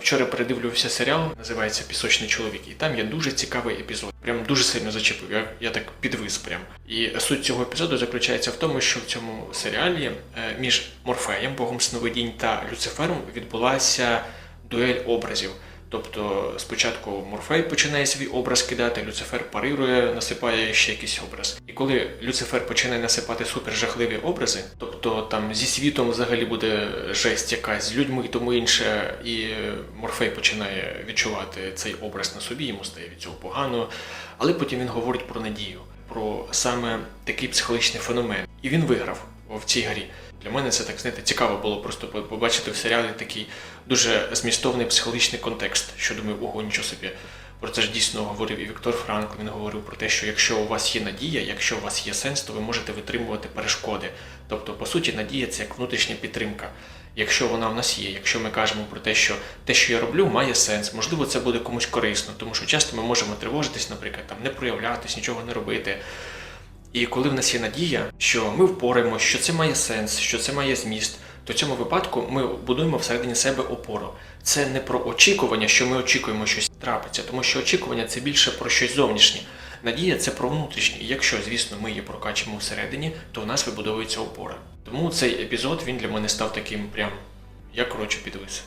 Вчора передивлювався серіал, називається Пісочний чоловік, і там є дуже цікавий епізод. Прям дуже сильно зачепив. Я, я так підвис прям. І суть цього епізоду заключається в тому, що в цьому серіалі е, між Морфеєм, богом сновидінь та Люцифером відбулася дуель образів. Тобто спочатку Морфей починає свій образ кидати, Люцифер парирує, насипає ще якийсь образ. Коли Люцифер починає насипати супер жахливі образи, тобто там зі світом взагалі буде жесть якась, з людьми і тому інше, і Морфей починає відчувати цей образ на собі, йому стає від цього погано. Але потім він говорить про надію, про саме такий психологічний феномен. І він виграв в цій грі. Для мене це так знаєте, цікаво було просто побачити в серіалі такий дуже змістовний психологічний контекст, що думаю, ого, нічого собі. Про це ж дійсно говорив і Віктор Франкл. Він говорив про те, що якщо у вас є надія, якщо у вас є сенс, то ви можете витримувати перешкоди. Тобто, по суті, надія це як внутрішня підтримка. Якщо вона в нас є, якщо ми кажемо про те, що те, що я роблю, має сенс, можливо, це буде комусь корисно, тому що часто ми можемо тривожитись, наприклад, там не проявлятись, нічого не робити. І коли в нас є надія, що ми впораємося, що це має сенс, що це має зміст, то в цьому випадку ми будуємо всередині себе опору. Це не про очікування, що ми очікуємо щось трапиться, тому що очікування це більше про щось зовнішнє. Надія це про внутрішнє. І якщо, звісно, ми її прокачимо всередині, то в нас вибудовується опора. Тому цей епізод він для мене став таким прям, я коротше підвис.